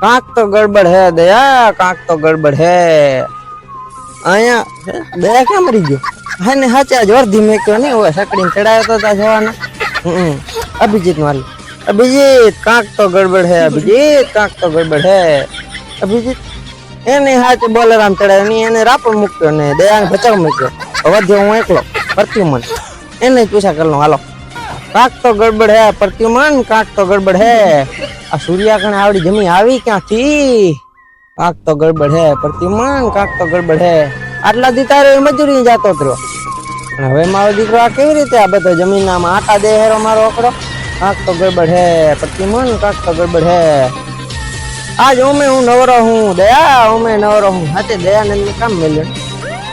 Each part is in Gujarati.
કાંક તો ગડબડ હે દયા કાંક તો ગડબડ હે અહીંયા હે? દયા ક્યાં મરી ગયો હે ને હાચા જ વર્ધી મેં કયો નહીં હોય સકડીને ચડાયો તો તા જવાના હમ અભિજીત મારી અભિજીત કાંક તો ગડબડ હે અભિજીત કાંક તો ગડબડ હે અભિજીત એને હાચે બોલર આમ ચડાયો નહીં એને રાપર મૂક્યો ને દયાને ભચાવ મૂક્યો વધ્યો હું એકલો પ્રત્યુમન એને જ પૂછા કરી લઉં હાલો કાંક તો ગડબડ હે પ્રત્યુમન કાંક તો ગડબડ હે આ સૂર્યા કણે આવડી જમી આવી ક્યાંથી? કાંક તો ગડબડ હે પ્રત્યુમન કાંક તો ગડબડ હે. આટલા દી તારે મજૂરી જાતો રહ્યો. અને હવે મારો દીકરો આ કેવી રીતે આ બધો જમીનમાં આટા દે હેરો મારો ઓકડો કાંક તો ગડબડ હે પ્રત્યુમન કાંક તો ગડબડ હે. આજ ઓમે હું નવરો હું, દયા ઓમે નવરો હું. હાથે દયાનંદ ને કામ મેલ્યો.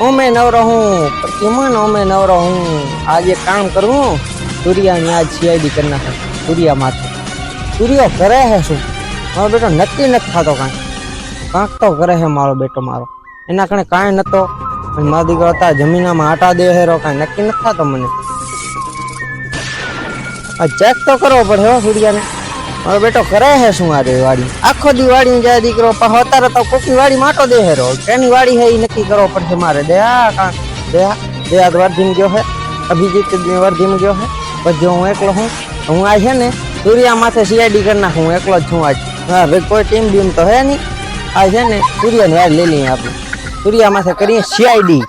ઓમે નવરો હું પ્રત્યુમન ઓમે નવરો હું. આજે એક કામ કરું સૂર્યાની આજ સીઆઈડી કરી નાખે, સૂર્યા માથે. સૂર્યો કરે હે શું? મારો બેટો નક્કી નથી થતો કાંઈ. કાંક તો કરે હે મારો બેટો મારો. એના કણે કાંઈ નતો. અને મારો દીકરો હતા જમીનામાં આટા દે હેરો કાંઈ નક્કી નથી થતો મને. આ ચેક તો કરવો પડે હો સૂર્યાને. મારો બેટો કરે હે શું આ રે વાડી આખો દી વાડી જાય દીકરો પાછો અત્યારે તો કોકની વાડી માટો દે હેરો કેની વાડી હે એ નક્કી કરવો પડશે મારે? દયા કાંક, દયા. દયા તો વર્ધીમ ગયો હે. અભિજીત વર્ધીમ ગયો હે. પછી હું એકલો હું હું આ છે ને સૂર્યા માથે સીઆઈડી કરી નાખું હું એકલો જ છું આજ. હા ભાઈ કોઈ ટીમ બીમ તો હે નહીં. આ છે ને સૂર્યાની વાર લઈ લઈએ આપણે. સૂર્યા માથે કરીએ સીઆઈડી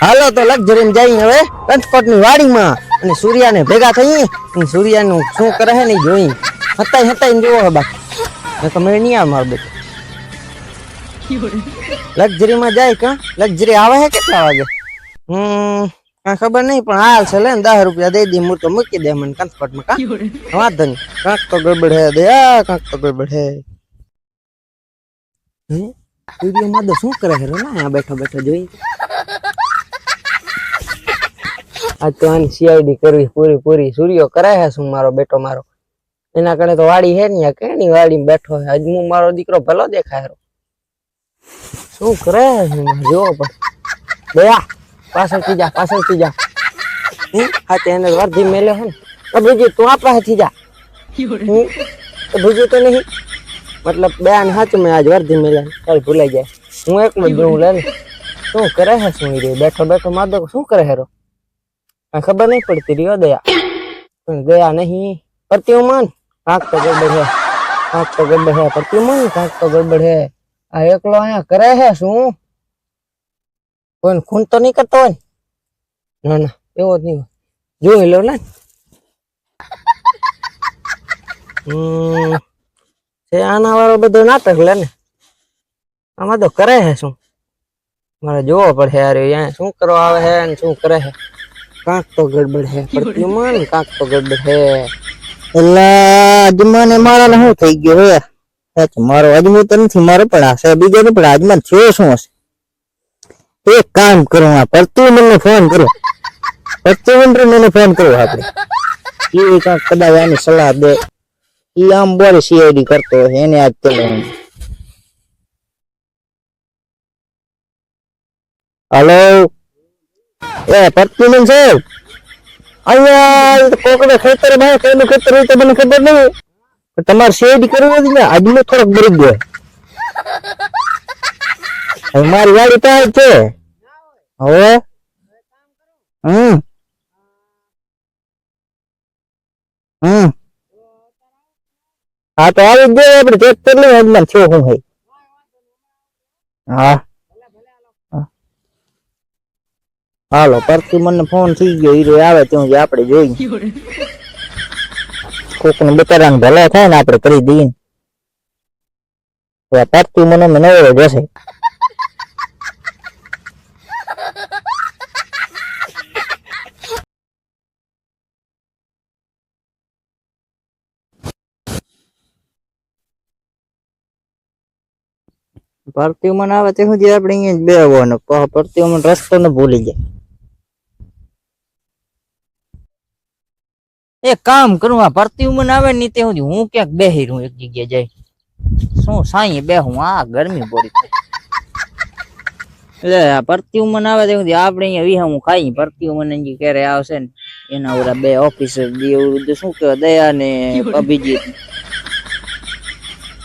હાલો. તો લક્ઝરીમાં જઈએ હવે કંચકોટની વાડીમાં. અને સૂર્યાને ભેગા થઈએ અને સૂર્યાનું શું કરે છે ને ઈ જોઈ. હતાઈ હતાઈ જોવો હે બાકી. મેં તો મેળ નહીં આવે મારો બેટો. લક્ઝરીમાં જાય કાં લક્ઝરી આવે છે કેટલા વાગે? હમ કાંઈ ખબર નહીં પણ હાલ છે લે ને દસ રૂપિયા દઈ દે હું તો મૂકી દે મને કંચકોટમાં કાં? વાંધો નહીં. કાંક તો ગડબડ હે દયા કાંક તો ગડબડ હે. વીડિયો માં શું કરે છે ને આ બેઠો બેઠો જોઈ. આ તો આની સીઆઈડી કરવી પૂરી પૂરી સૂર્યો કરે છે શું મારો બેટો મારો? એના કણે તો વાડી હે ને કેની વાડી બેઠો હે? આજ હું મારો દીકરો ભલો દેખાય શું કરે છે જોવો પણ. દયા! પાછળથી જા પાછળથી જા. હમ? હા, તે એને વર્ધી મેલ્યો છે ને. તો બીજી તું આ પાસેથી જા. હમ? તો બીજું તો નહીં. મતલબ બેન સાચું મેં આજ વર્ધી મેલ્યા ચાલ ભૂલાઈ જાય. હું એકલો જ જોઉં લે ને. શું કરે છે શું ઈ રહ્યો? બેઠો બેઠો માદો શું કરે હેરો કાંઈ ખબર નહીં પડતી રહ્યો દયા. પણ ગયા નહીં. પ્રત્યુમન કાંક તો ગડબડ હે. કાંક તો ગડબડ હે. પ્રત્યુમન કાંક તો ગડબડ હે. આ એકલો અહીંયા કરે છે શું? કોઈ ખૂન તો નહીં કરતો હોય ને? ના ના, એવો જ નહીં જોઈ લો ને. આના વાળો બધો નાટક લે ને. આમાં તો કરે છે શું? મારે જોવો પડે યાર અહીંયા શું કરવા આવે હે ને શું કરે હે? કાંક તો ગડબડ હે પ્રત્યુમન કાંક તો ગડબડ હે. એટલે અજમાને મારા શું થઈ ગયો હે? મારો અજમો તો નથી, મારો પણ આ છે, બીજો નહીં પણ અજમાન થયો શું હશે? એક કામ કરો આ પ્રત્યુમન ને ફોન કરો. પ્રત્યુમન મને ફોન કરો આપણે. એ કાંક કદાચ આની સલાહ દે. એ આમ બોલે સીઆઈડી કરતો હોય, એને આજ તો હલો એ પ્રત્યુમન સાહેબ? અહીંયા કોકડે ખેતર ભાઈ કઈનું ખેતર હોય તો મને ખબર નહીં તમારે સીઆઈડી કરવું હતી ને આજનો થોડોક બરી ગયો. હવે મારી વાડી પાસે જ છે. હવે? હમ. હમ. હા, તો આવી જ જાય આપણે ચેક કરી લઈએ આજમાં છે હું ભાઈ હા. હાલો, પરથી મને ફોન થઈ ગયો, હીરો આવે ત્યાં જે આપણે જોઈ. કોક ને બચારાને ભલે થાય ને, આપણે કરી દઈએ. તો પરથી મને નવો જશે. ભરતી મને આવે તે સુધી આપણે અહીંયા જ બેહવાનું. પછી રસ્તો ને ભૂલી જાય. એ કામ કરું, આ ભરતી ઉમર આવે ને તે સુધી હું ક્યાંક બેહી રહું એક જગ્યાએ જઈ શું સાંઈ બેહું? આ ગરમી પડી. એટલે આ ભરતી ઉમર આવે તે સુધી આપણે અહીંયા વિહામું ખાઈ, ભરતી ઉમર ક્યારે આવશે ને, એના ઓલા બે ઓફિસર જે શું કહેવાય, દયા ને અભિજીત.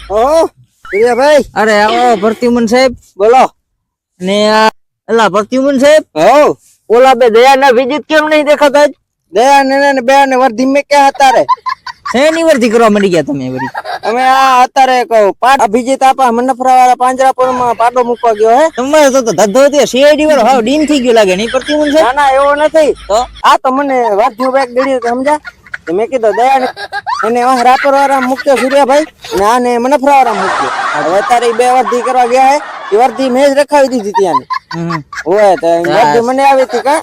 ઓ સૂર્યાભાઈ અરે આવો પ્રત્યુમન સાહેબ. બોલો. ને એલા પ્રત્યુમન સાહેબ. હો. ઓલા બે દયાના વિજિત કેમ નહીં દેખાતા? દયા ને ને બે ને વર્ધી મેં ક્યાં હતા રે શેની વર્ધી કરવા મળી ગયા તમે વળી? અમે આ અત્યારે કહું પાટ અભિજીત આપા મનફરા વાળા પાંજરાપુરમાં પાટો મૂકવા ગયો હે. તમારે તો તો ધંધો હતી સીઆઈડી વાળો હાવ ડીન થઈ ગયો લાગે નહીં પ્રત્યુમન સાહેબ? ના ના એવો નથી. તો આ તો મને વર્ધી બેગ ગળી સમજા? મેં કીધું દયા ને એને રાપરવાળા રાપર વાળા મૂક્યો સૂર્યાભાઈ. ને આને મનફરા વાળા મૂક્યો. હવે અત્યારે બે વર્ધી કરવા ગયા હે. એ વર્ધી મેં જ રખાવી દીધી ત્યાંની. હોય તો વર્ધી મને આવી હતી કા?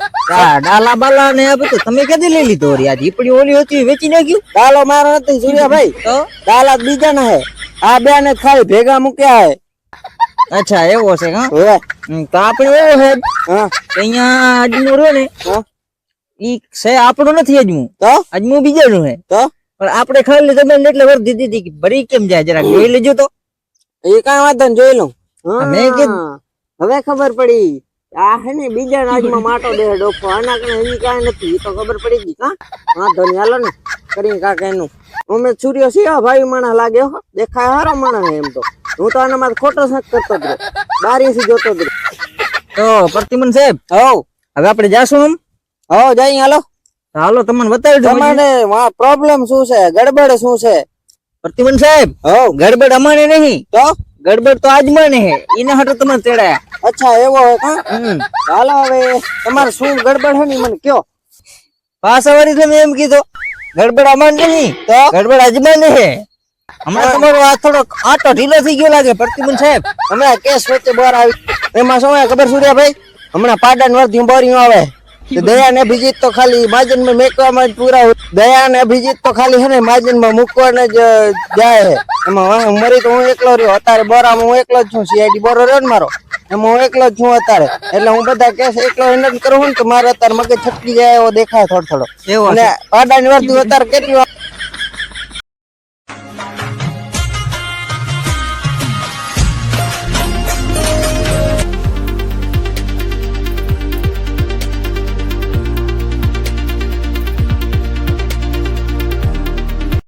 ડાલા બાલા ને આ બધું તમે ક્યાંથી લઈ લીધો વળી? આ જીપડી ઓલી હતી વેચી નાખ્યું? દાલો મારો નથી સૂર્યાભાઈ. તો? ડાલા બીજા ના હે. આ બે ને ખાલી ભેગા મૂક્યા હે. અચ્છા એવો છે હા? તો આપણે એવો હે અહીંયા આજનું રહ્યો ને ઈ છે આપણું નથી અજમું તો? અજમું બીજાનું હે. તો? પણ આપણે ખાલી તમે એટલે વર દીધી હતી ભરી કેમ જાય જરાક જોઈ લેજો તો. એ કઈ વાંધો ને જોઈ લઉં. મેં કીધું- હવે ખબર પડી. આ હે ને બીજા રાજમાં માટો દે ડોફો આના કને એની કાંઈ નથી તો ખબર પડી ગઈ. હા વાંધો નહીં હાલો ને. કરી કાકા એનું. અમે સૂર્ય સિયા ભાઈ માણસ લાગે હો. દેખાય હારો માણસ હે એમ તો. હું તો આના માં ખોટો શક કરતો જ બારી થી જોતો જ તો પ્રતિમન સાહેબ હવ હવે આપણે જાશું આમ? હો જઈ હાલો. હાલો તમને બતાવી દઉં તમારે પ્રોબ્લેમ શું છે? ગડબડ શું છે? પ્રતિમન સાહેબ હો? ગડબડ અમારે નહીં. તો? ગડબડ તો આજમાં ને એને હટો તમે તેડાયા. અચ્છા એવો હે હાલો હવે તમારે શું ગડબડ હે ને મને કયો પાછા વાળી તમે એમ કીધું ગડબડ અમાર નહીં. તો? ગડબડ આજમાં ને હે. હમણાં તમારો આ થોડો આટો ઢીલો થઈ ગયો લાગે પ્રતિમન સાહેબ. હમણાં કેસ વચ્ચે બહાર આવી એમાં શું ખબર સૂર્યાભાઈ? હમણાં પાડા વર્ધી બોરિયું આવે. દયા ને અભિજીત તો ખાલી માજનમાં મેકવામાં જ પૂરા દયા ને અભિજીત તો ખાલી હે ને માજનમાં મૂકવાને જ જાય એમાં મરી તો હું એકલો રહ્યો. અત્યારે બોરામાં હું એકલો જ છું સીઆઈડી બોરો રહ્યો ને મારો. એમાં હું એકલો જ છું અત્યારે. એટલે હું બધા કેસ એકલો હેન્ડલ કરું ને તો મારે અત્યારે મગજ છટકી જાય એવો દેખાય થોડો થોડો. અને પાડા ની વર્ધી અત્યારે કેટલી